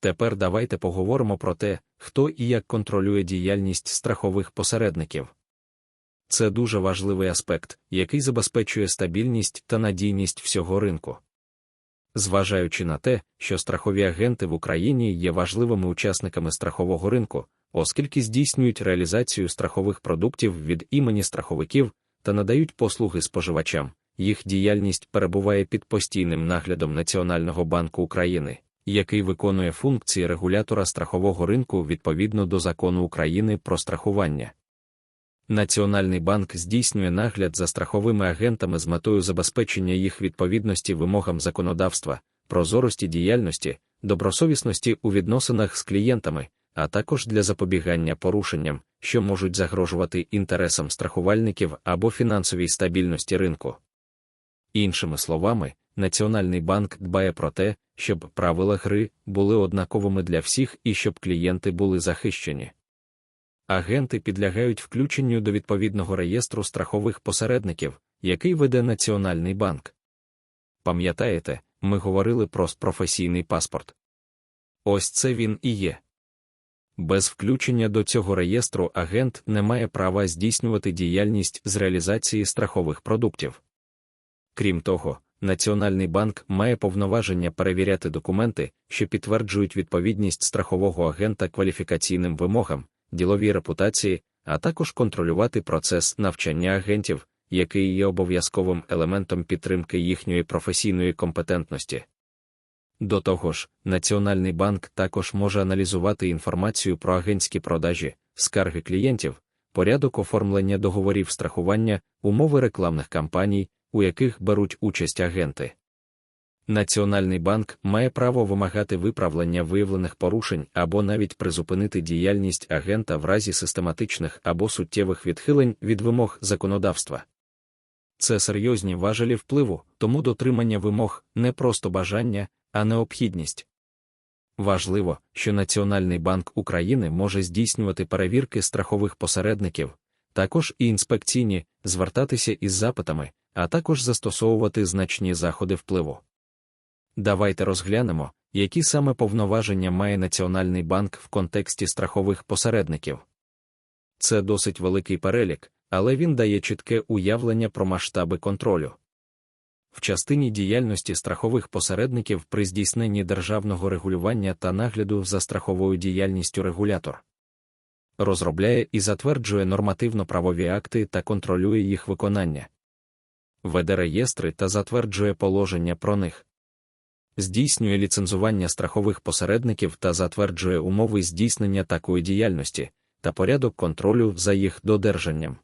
Тепер давайте поговоримо про те, хто і як контролює діяльність страхових посередників. Це дуже важливий аспект, який забезпечує стабільність та надійність всього ринку. Зважаючи на те, що страхові агенти в Україні є важливими учасниками страхового ринку, оскільки здійснюють реалізацію страхових продуктів від імені страховиків та надають послуги споживачам, їх діяльність перебуває під постійним наглядом Національного банку України, який виконує функції регулятора страхового ринку відповідно до закону України про страхування. Національний банк здійснює нагляд за страховими агентами з метою забезпечення їх відповідності вимогам законодавства, прозорості діяльності, добросовісності у відносинах з клієнтами, а також для запобігання порушенням, що можуть загрожувати інтересам страхувальників або фінансовій стабільності ринку. Іншими словами, Національний банк дбає про те, щоб правила гри були однаковими для всіх і щоб клієнти були захищені. Агенти підлягають включенню до відповідного реєстру страхових посередників, який веде Національний банк. Пам'ятаєте, ми говорили про професійний паспорт. Ось це він і є. Без включення до цього реєстру агент не має права здійснювати діяльність з реалізації страхових продуктів. Крім того, Національний банк має повноваження перевіряти документи, що підтверджують відповідність страхового агента кваліфікаційним вимогам, діловій репутації, а також контролювати процес навчання агентів, який є обов'язковим елементом підтримки їхньої професійної компетентності. До того ж, Національний банк також може аналізувати інформацію про агентські продажі, скарги клієнтів, порядок оформлення договорів страхування, умови рекламних кампаній, у яких беруть участь агенти. Національний банк має право вимагати виправлення виявлених порушень або навіть призупинити діяльність агента в разі систематичних або суттєвих відхилень від вимог законодавства. Це серйозні важелі впливу, тому дотримання вимог не просто бажання, а необхідність. Важливо, що Національний банк України може здійснювати перевірки страхових посередників, також і інспекційні, звертатися із запитами, а також застосовувати значні заходи впливу. Давайте розглянемо, які саме повноваження має Національний банк в контексті страхових посередників. Це досить великий перелік, але він дає чітке уявлення про масштаби контролю. В частині діяльності страхових посередників при здійсненні державного регулювання та нагляду за страховою діяльністю регулятор розробляє і затверджує нормативно-правові акти та контролює їх виконання, веде реєстри та затверджує положення про них здійснює ліцензування страхових посередників та затверджує умови здійснення такої діяльності та порядок контролю за їх додержанням.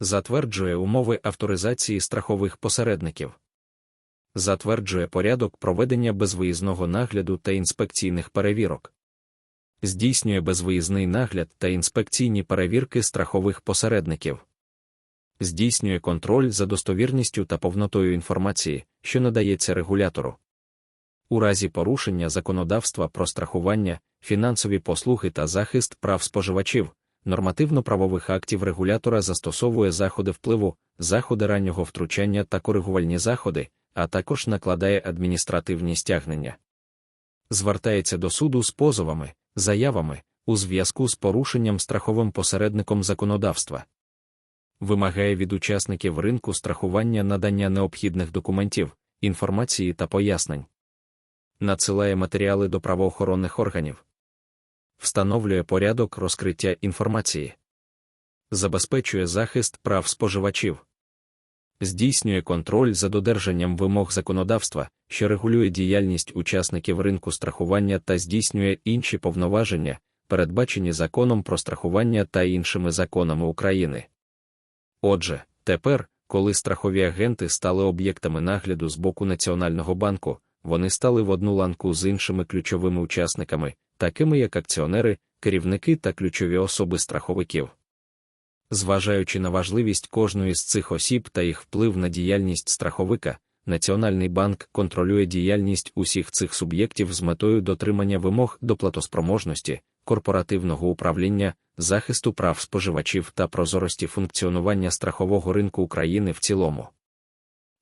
Затверджує умови авторизації страхових посередників. Затверджує порядок проведення безвиїзного нагляду та інспекційних перевірок. Здійснює безвиїзний нагляд та інспекційні перевірки страхових посередників. Здійснює контроль за достовірністю та повнотою інформації, що надається регулятору у разі порушення законодавства про страхування, фінансові послуги та захист прав споживачів, нормативно-правових актів регулятора застосовує заходи впливу, заходи раннього втручання та коригувальні заходи, а також накладає адміністративні стягнення. Звертається до суду з позовами, заявами у зв'язку з порушенням страховим посередником законодавства. Вимагає від учасників ринку страхування надання необхідних документів, інформації та пояснень. Надсилає матеріали до правоохоронних органів, встановлює порядок розкриття інформації, забезпечує захист прав споживачів, здійснює контроль за додержанням вимог законодавства, що регулює діяльність учасників ринку страхування та здійснює інші повноваження, передбачені законом про страхування та іншими законами України. Отже, тепер, коли страхові агенти стали об'єктами нагляду з боку Національного банку, вони стали в одну ланку з іншими ключовими учасниками, такими як акціонери, керівники та ключові особи страховиків. Зважаючи на важливість кожної з цих осіб та їх вплив на діяльність страховика, Національний банк контролює діяльність усіх цих суб'єктів з метою дотримання вимог до платоспроможності, корпоративного управління, захисту прав споживачів та прозорості функціонування страхового ринку України в цілому.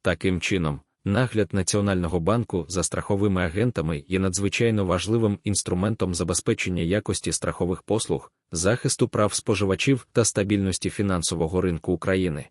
Таким чином, Нагляд Національного банку за страховими агентами є надзвичайно важливим інструментом забезпечення якості страхових послуг, захисту прав споживачів та стабільності фінансового ринку України.